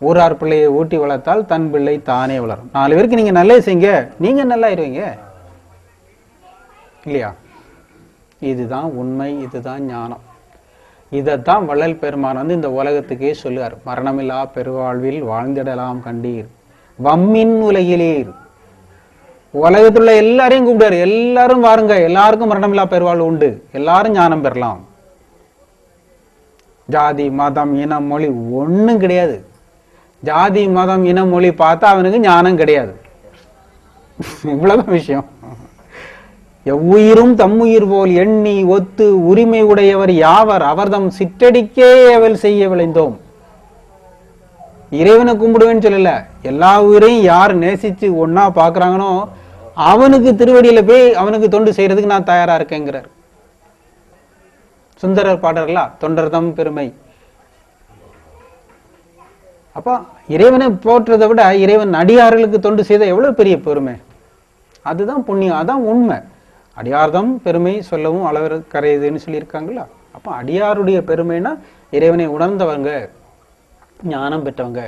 ஊரார் பிள்ளையை ஊட்டி வளர்த்தால் தன் பிள்ளை தானே வளரும். நாலு பேருக்கு நீங்க நல்லது செய்யுங்க. நீங்க நல்லாயிருவீங்க? இல்லையா? இதுதான் உண்மை இதுதான் ஞானம். இதைத்தான் வள்ளல் பெருமான் வந்து இந்த உலகத்துக்கே சொல்லுவார். மரணமில்லா பெருவாழ்வில் வாழ்ந்திடலாம் கண்டீர். வம்மின் உலகிலீர் உலகத்தில் உள்ள எல்லாரையும் கூப்பிடுவார். எல்லாரும் வாருங்க. எல்லாருக்கும் மரணமில்லா பெருவாழ்வு உண்டு. எல்லாரும் ஞானம் பெறலாம். ஜாதி மதம் இனம் மொழி ஒன்றும் கிடையாது. ஜாதி மதம் இனம் மொழி பார்த்தா அவனுக்கு ஞானம் கிடையாது. இவ்வளவுதான் விஷயம். எவ்வுயிரும் தம்முயிர் போல் எண்ணி ஒத்து உரிமை உடையவர் யாவர்? அவர்தம் சிற்றடிக்கே அவள் செய்ய விளைந்தோம் இறைவனை கும்பிடுவேன்னு சொல்லல. எல்லா உயிரையும் யார் நேசிச்சு ஒன்னா பாக்குறாங்கனோ அவனுக்கு திருவடியில போய் அவனுக்கு தொண்டு செய்யறதுக்கு நான் தயாரா இருக்கேங்கிறார். சுந்தரர் பாடர்களா தொண்டர்தம் பெருமை. அப்போ இறைவனை போற்றுறதை விட இறைவன் அடியார்களுக்கு தொண்டு செய்த எவ்வளோ பெரிய பெருமை? அதுதான் புண்ணியம் அதான் உண்மை. அடியார்தம் பெருமை சொல்லவும் அளவர் கரையுதுன்னு சொல்லியிருக்காங்களா? அப்போ அடியாருடைய பெருமைனா இறைவனை உணர்ந்தவங்க ஞானம் பெற்றவங்க.